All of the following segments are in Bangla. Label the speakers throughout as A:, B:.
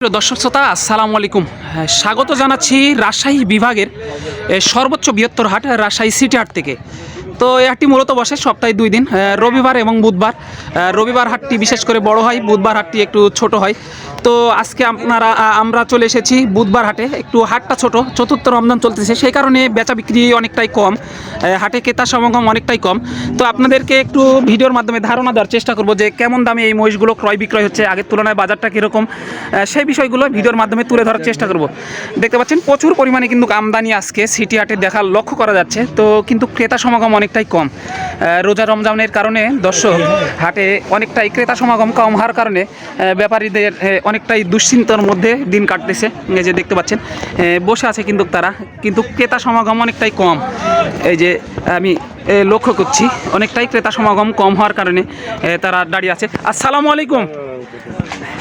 A: দর্শক শ্রোতা, আসসালামু আলাইকুম। স্বাগত জানাচ্ছি রাজশাহী বিভাগের সর্বোচ্চ বৃহত্তর হাট রাজশাহী সিটি হাট থেকে। তো এই হাটটি মূলত বসে সপ্তাহে দুই দিন রবিবার এবং বুধবার। রবিবার হাটটি বিশেষ করে বড় হয়, বুধবার হাটটি একটু ছোট হয়। তো আজকে আপনারা আমরা চলে এসেছি বুধবার হাটে, একটু হাটটা ছোট, চতুর্থ রমজান চলতেছে, সেই কারণে বেচা বিক্রি অনেকটাই কম হাটে ক্রেতা সমাগম অনেকটাই কম। তো আপনাদেরকে একটু ভিডিওর মাধ্যমে ধারণা দেওয়ার চেষ্টা করব যে কেমন দামে এই মহিষগুলো ক্রয় বিক্রয় হচ্ছে, আগের তুলনায় বাজারটা কীরকম সেই বিষয়গুলো ভিডিওর মাধ্যমে তুলে ধরার চেষ্টা করব। দেখতে পাচ্ছেন, প্রচুর পরিমাণে কিন্তু আমদানি আজকে সিটি হাটে দেখা লক্ষ্য করা যাচ্ছে। তো কিন্তু ক্রেতা সমাগম অনেকটাই কম। রোজা রমজানের কারণে দর্শক হাটে অনেকটাই ক্রেতা সমাগম কম হওয়ার কারণে ব্যাপারীদের অনেকটাই দুশ্চিন্তার মধ্যে দিন কাটতেছে এই যে দেখতে পাচ্ছেন। বসে আছে কিন্তু তারা কিন্তু ক্রেতা সমাগম অনেকটাই কম। এই যে আমি লক্ষ্য করছি অনেকটাই ক্রেতা সমাগম কম হওয়ার কারণে তারা দাঁড়িয়ে আছে। আসসালামু আলাইকুম।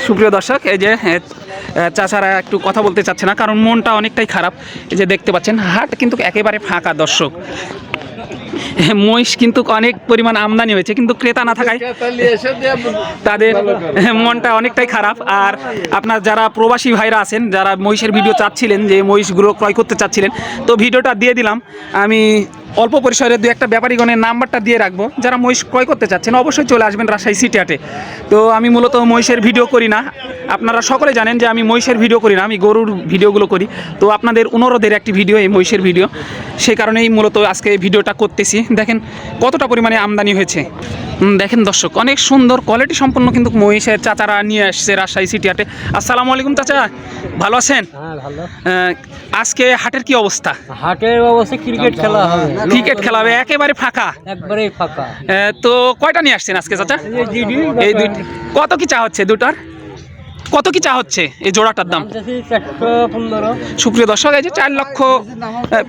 A: সুপ্রিয় দর্শক এই যে এ, চাচারা একটু কথা বলতে চাচ্ছে না কারণ মনটা অনেকটাই খারাপ। এই যে দেখতে পাচ্ছেন হাট কিন্তু একেবারে ফাঁকা দর্শক। মহিষ কিন্তু অনেক পরিমাণ আমদানি হয়েছে কিন্তু ক্রেতা না থাকায় তাদের মনটা অনেকটাই খারাপ। আর আপনার যারা প্রবাসী ভাইরা আছেন যারা মহিষের ভিডিও চাচ্ছিলেন যে মহিষগুলো ক্রয় করতে চাচ্ছিলেন তো ভিডিওটা দিয়ে দিলাম। আমি অল্প পরিসরে দু একটা ব্যাপারীগণের নাম্বারটা দিয়ে রাখব। যারা মহিষ ক্রয় করতে চাচ্ছেন, অবশ্যই চলে আসবেন রাজশাহী সিটি আটে তো আমি মূলত মহিষের ভিডিও করি না। আপনারা সকলে জানেন যে আমি মহিষের ভিডিও করি না, আমি গরুর ভিডিওগুলো করি। তো আপনাদের অনুরোধের একটি ভিডিও, এই মহিষের ভিডিও। সেই কারণেই মূলত আজকে ভিডিওটা করতেছি। দেখেন কতটা পরিমাণে আমদানি হয়েছে। দেখেন দর্শক অনেক সুন্দর কোয়ালিটি সম্পন্ন কিন্তু মহিষের চাচারা নিয়ে আসছে রাজশাহী সিটি হাটে। আসসালামু আলাইকুম চাচা ভালো আছেন?
B: হ্যাঁ
A: আজকে হাটের কি অবস্থা?
B: হাটের অবস্থা ক্রিকেট খেলা হবে।
A: ক্রিকেট খেলা হবে একেবারে ফাঁকা।
B: একবারেই ফাঁকা।
A: তো কয়টা নিয়ে আসছেন আজকে চাচা?
B: এই যে জিডি
A: এই দুই কত কি চা হচ্ছে দুটার কত কি চা হচ্ছে এই জোড়াটার দাম?
B: দাম
A: সুপ্রিয় দর্শক এই যে চার লক্ষ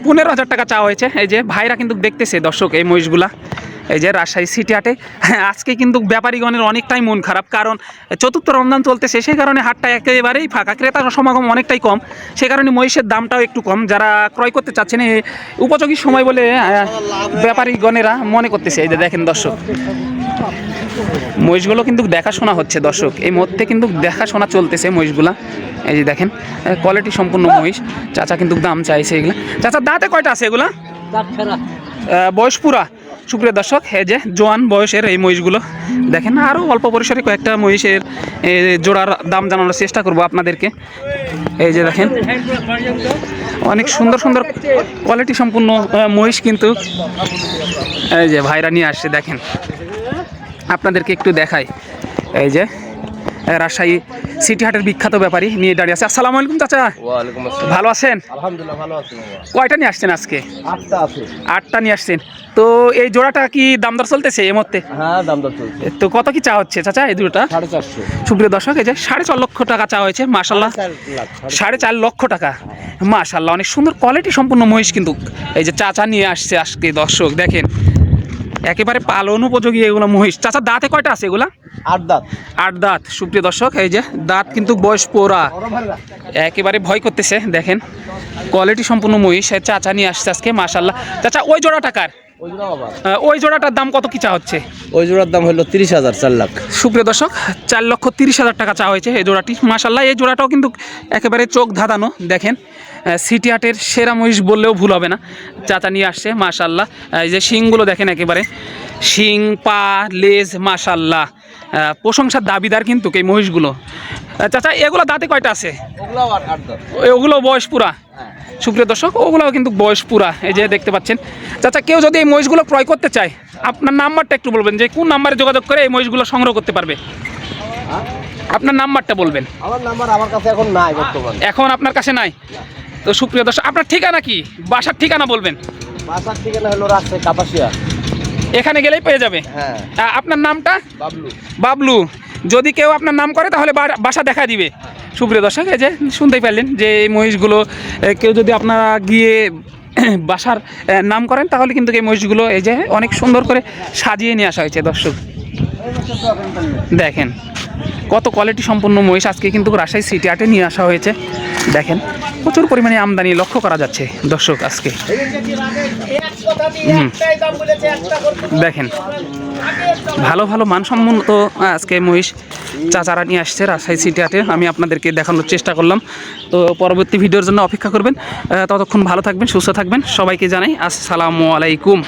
A: পনেরো হাজার টাকা চা হয়েছে। এই যে ভাইরা কিন্তু দেখতেছে দর্শক এই মহিষগুলা। এই যে রাজশাহী সিটি হাটে হ্যাঁ, আজকে কিন্তু ব্যাপারীগণের অনেকটাই মন খারাপ কারণ চতুর্থ রমজান চলতেছে সেই কারণে হাটটা একেবারেই ফাঁকা ক্রেতার সমাগম অনেকটাই কম সেই কারণে মহিষের দামটাও একটু কম যারা ক্রয় করতে চাচ্ছেন উপযোগী সময় বলে ব্যাপারীগণেরা মনে করতেছে এই যে দেখেন দর্শক মহিষগুলো কিন্তু দেখাশোনা হচ্ছে দর্শক এই মধ্যে কিন্তু দেখাশোনা চলতেছে মহিষগুলা এই যে দেখেন কোয়ালিটি সম্পূর্ণ মহিষ চাচা কিন্তু দাম চাইছে এগুলা চাচা দাঁতে কয়টা আছে এগুলা? বয়স পুরা? সুপ্রিয় দর্শক, এই যে জোয়ান বয়সের এই মহিষগুলো, দেখেন আরও অল্প পরিসরে কয়েকটা মহিষের জোড়ার দাম জানানোর চেষ্টা করব আপনাদেরকে। এই যে দেখেন, অনেক সুন্দর সুন্দর কোয়ালিটি সম্পূর্ণ মহিষ কিন্তু, এই যে ভাইরা নিয়ে আসছে, দেখেন। আপনাদেরকে একটু দেখাই। এই যে রাজশাহী সিটি হাটের বিখ্যাত ব্যাপারী নিয়ে দাঁড়িয়ে আছে। আসসালামু আলাইকুম চাচা। ভালো আছেন?
C: আলহামদুলিল্লাহ ভালো আছি বাবা
A: কয়টা নিয়ে আসছেন আজকে?
C: আটটা আছে।
A: আটটা নিয়ে আসছেন। তো এই জোড়াটা কি দামদার চলতেছে এই মুহূর্তে?
C: হ্যাঁ দাম দর চলছে।
A: তো কত কি চা হচ্ছে চাচা এই দুটোটা
C: সাড়ে চারশো।
A: সুপ্রিয় দর্শক এই যে সাড়ে চার লক্ষ টাকা চা হয়েছে মাশাল্লাহ সাড়ে চার লক্ষ টাকা। মাশাল্লাহ অনেক সুন্দর কোয়ালিটি সম্পূর্ণ মহিষ কিন্তু। এই যে চাচা নিয়ে আসছে আজকে দর্শক দেখেন। একেবারে পালন উপযোগী এগুলো মহিষ। চাচা দাঁতে কয়টা আছে এগুলা?
C: আট দাঁত।
A: আট দাঁত। সুপ্রিয় দর্শক এই যে দাঁত কিন্তু বয়স পোড়া। একেবারে ভয় করতেছে দেখেন। কোয়ালিটি সম্পূর্ণ মহিষ চাচা নিয়ে আসছে আজকে মাশাল্লাহ চাচা ওই জোড়া টাকার
C: ওই জোড়া
A: ওই জোড়াটার দাম কত কি চা হচ্ছে?
C: ওই জোড়ার দাম হলো তিরিশ হাজার চার লাখ।
A: সুপ্রিয় দর্শক চার লক্ষ তিরিশ হাজার টাকা চা হয়েছে এই জোড়াটি। মাসাল্লাহ এই জোড়াটাও কিন্তু একেবারে চোখ ধাঁধানো দেখেন। সিটি হাটের সেরা মহিষ বললেও ভুল হবে না। চাচা নিয়ে আসছে মাশাল্লাহ এই যে শিংগুলো দেখেন একেবারে। শিং পা লেজ মাশাল্লাহ আহ, প্রশংসার দাবিদার কিন্তু এই মহিষগুলো। চাচা এগুলো দাঁতে কয়টা আছে?
C: ওগুলো
A: ওগুলো বয়স পুরা? সুপ্রিয় দর্শক ওগুলোও কিন্তু বয়স পুরা এই যে দেখতে পাচ্ছেন। চাচা কেউ যদি এই মহিষগুলো ক্রয় করতে চায় আপনার নাম্বারটা একটু বলবেন যে কোন নাম্বারে যোগাযোগ করে এই মহিষগুলো সংগ্রহ করতে পারবে? আপনার নাম্বারটা বলবেন।
C: আমার নাম্বার আমার কাছে এখন নাই বর্তমানে।
A: এখন আপনার কাছে নাই? তো সুপ্রিয় দর্শক আপনার ঠিকানা কি? বাসার ঠিকানা বলবেন।
C: বাসার ঠিকানা হলো রাজশাহী কাপাসিয়া।
A: এখানে গেলেই পেয়ে যাবে।
C: হ্যাঁ।
A: আপনার নামটা?
C: বাবলু।
A: বাবলু। যদি কেউ আপনার নাম করে তাহলে বাসা দেখা দিবে। সুপ্রিয় দর্শক এই যে শুনতেই পারলেন যে এই মহিষগুলো কেউ যদি আপনারা গিয়ে বাসার নাম করেন তাহলে কিন্তু এই মহিষগুলো এই যে অনেক সুন্দর করে সাজিয়ে নিয়ে আসা হয়েছে দর্শক। দেখেন। কত কোয়ালিটি সম্পন্ন মহিষ আজকে কিন্তু রাজশাহী সিটি হাটে নিয়ে আসা হয়েছে। দেখেন, প্রচুর পরিমাণে আমদানি লক্ষ্য করা যাচ্ছে দর্শক আজকে। দেখেন, ভালো ভালো মানসম্মত আজকে মহিষ চাচারা নিয়ে আসছে রাজশাহী সিটি হাটে আমি আপনাদেরকে দেখানোর চেষ্টা করলাম। তো পরবর্তী ভিডিওর জন্য অপেক্ষা করবেন। ততক্ষণ ভালো থাকবেন, সুস্থ থাকবেন। সবাইকে জানাই আসসালামু আলাইকুম।